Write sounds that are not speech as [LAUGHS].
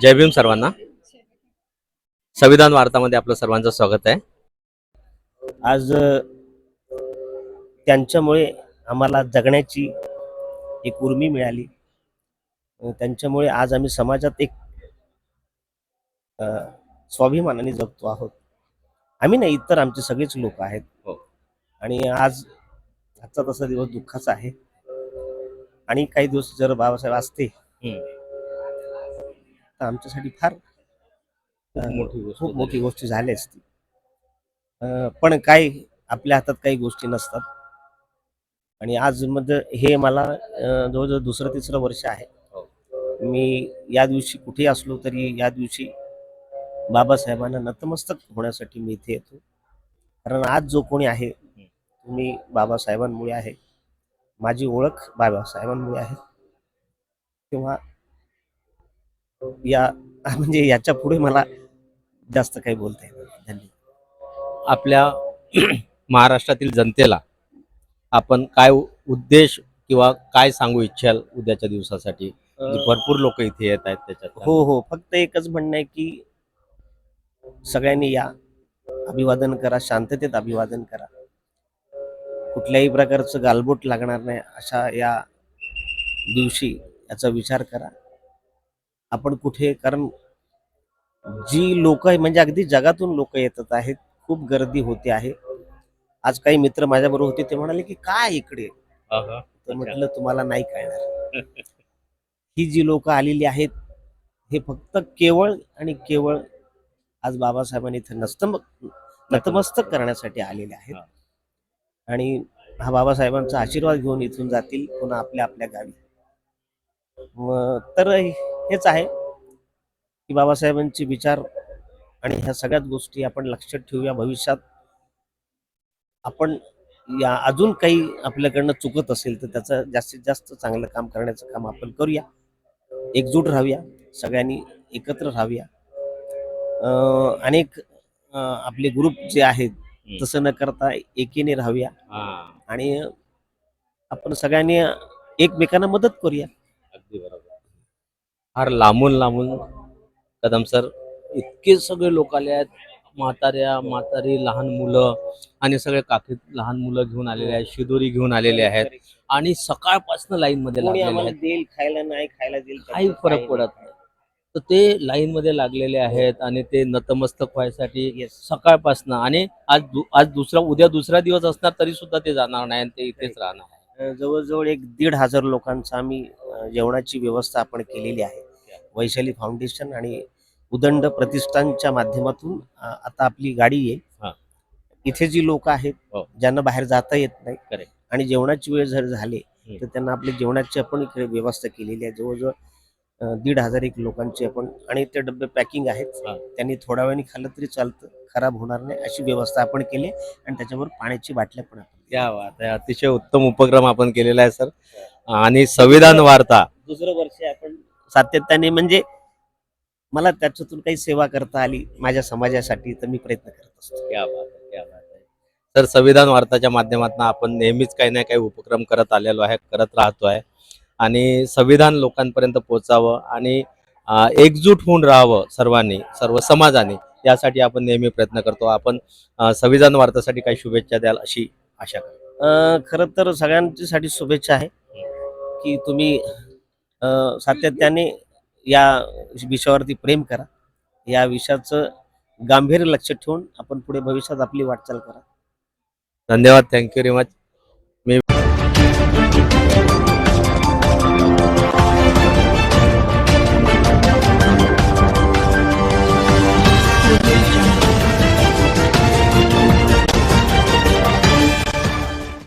जय भीम सर्वांना. संविधान वार्तामध्ये आपलं सर्वांचं स्वागत आहे. आज त्यांच्यामुळे आम्हाला जगण्याची एक उर्मी मिळाली. त्यांच्यामुळे आज आम्ही समाजात एक स्वाभिमानाने जगतो आहोत. आम्ही नाही इतर आमचे सगळेच लोक आहेत. हो. आणि आज आजचा तसा दिवस दुःखाचा आहे. आणि काही दिवस जर बाबासाहेब असते तर आमच्यासाठी फार अ, मोठी गोष्ट खूप मोठी गोष्ट झाली असती. पण काय आपल्या हातात काही गोष्टी नसतात. आणि आज मध्ये हे मला जवळजवळ दुसरं तिसरं वर्ष आहे. मी या दिवशी कुठेही असलो तरी या दिवशी बाबासाहेबांना नतमस्तक होण्यासाठी मी इथे येतो. कारण आज जो कोणी आहे तुम्ही बाबासाहेबांमुळे आहे. माझी ओळख बाबासाहेबांमुळे आहे. तेव्हा या [LAUGHS] म्हणजे याच्यापुढे मला जास्त काही बोलता येणार नाही. धन्यवाद. आपल्या [CLEARS THROAT] महाराष्ट्रातील जनतेला आपण काय उद्देश किंवा काय सांगू इच्छाल उद्याच्या दिवसासाठी? भरपूर लोक इथे येत आहेत त्याच्यात. हो हो. फक्त एकच म्हणणं आहे की सगळ्यांनी या. अभिवादन करा शांततेत अभिवादन करा. कुठल्याही प्रकारचं गालबोट लागणार नाही अशा या दिवशी याचा विचार करा. आपण कुठे कारण जी लोक म्हणजे अगदी जगातून लोक येतात आहेत खूप गर्दी होते आहे. आज काही मित्र माझ्याबरोबर होते ते म्हणाले की काय इकडे? तर म्हटलं तुम्हाला नाही कळणार. [LAUGHS] ही जी लोक आलेली आहेत हे फक्त केवळ आणि केवळ आज बाबासाहेबांनी इथे नस्तम नतमस्तक करण्यासाठी आलेले आहेत. आणि हा बाबासाहेबांचा आशीर्वाद घेऊन इथून जातील पुन्हा आपल्या आपल्या गावी. तर हेच आहे की बाबासाहेबांचे विचार आणि ह्या सगळ्याच गोष्टी आपण लक्षात ठेवूया. भविष्यात आपण या अजून काही आपल्याकडनं चुकत असेल तर त्याचं जास्तीत जास्त चांगलं काम करण्याचं काम आपण करूया. एकजूट राहूया. सगळ्यांनी एकत्र राहूया. अनेक आपले ग्रुप जे आहेत तसं न करता एकीने राहूया. आणि आपण सगळ्यांनी एकमेकांना मदत करूया. अगदी बरोबर. फार लांबून लांबून कदम सर इतके सगळे लोक आले आहेत. म्हाताऱ्या म्हातारी लहान मुलं आणि सगळे काकी लहान मुलं घेऊन आलेले आहेत शिदोरी घेऊन आलेले आहेत आणि सकाळपासून लाईन मध्ये देईल खायला नाही खायला देईल काही फरक पडत नाही. तर ते लाईन मध्ये लागलेले आहेत आणि ते नतमस्तक व्हायसाठी. सकाळपासून आणि आज दु- आज दुसरा उद्या दुसरा दिवस असणार तरी सुद्धा ते जाणार नाही आणि ते इथेच राहणार आहे. जवळजवळ एक दीड हजार लोकांचा आम्ही जेवणाची व्यवस्था आपण केलेली आहे. वैशाली फाउंडेशन आणि उदंड प्रतिष्ठानच्या माध्यमातून आता आपली गाडी हा. येईल इथे जी लोक आहेत हो. ज्यांना बाहेर जाता येत नाही. आणि जेवणाची वेळ जर झाली. तर त्यांना आपली जेवणाची आपण इकडे व्यवस्था केलेली आहे जवळजवळ दीड हजार एक लोकांची आपण आणि ते डबे पॅकिंग आहेत. त्यांनी थोड्या वेळाने खाल्लं तरी चालतं खराब होणार नाही अशी व्यवस्था आपण केली आणि त्याच्यावर पाण्याची बाटल्या पण आपण अतिशय उत्तम उपक्रम आपण केलेला आहे सर आणि संविधान वार्ता दुसरं वर्ष सातत्याने म्हणजे मला त्याच्यातून काही सेवा करता आली माझ्या समाजासाठी तर मी प्रयत्न करत असतो. क्या बात आहे क्या बात आहे. तर संविधान वार्ताच्या माध्यमातून आपण नेहमीच काही ना काही उपक्रम करत आलेलो आहे करत राहतो आहे. आणि संविधान लोकांपर्यंत पोहोचावं आणि अं, एकजूट होऊन राहावं सर्वांनी सर्व समाजाने यासाठी आपण नेहमी प्रयत्न करतो. आपण अं, संविधान वार्तासाठी काही शुभेच्छा द्याल अशी आशा करतो. अं, खरं तर सगळ्यांच्यासाठी शुभेच्छा आहे की तुम्ही सातत्याने या विषयावरती प्रेम करा. या विषयाचं गांभीर्य लक्ष ठेवून आपण पुढे भविष्यात आपली वाटचाल करा. धन्यवाद. थँक्यू व्हेरी मच मी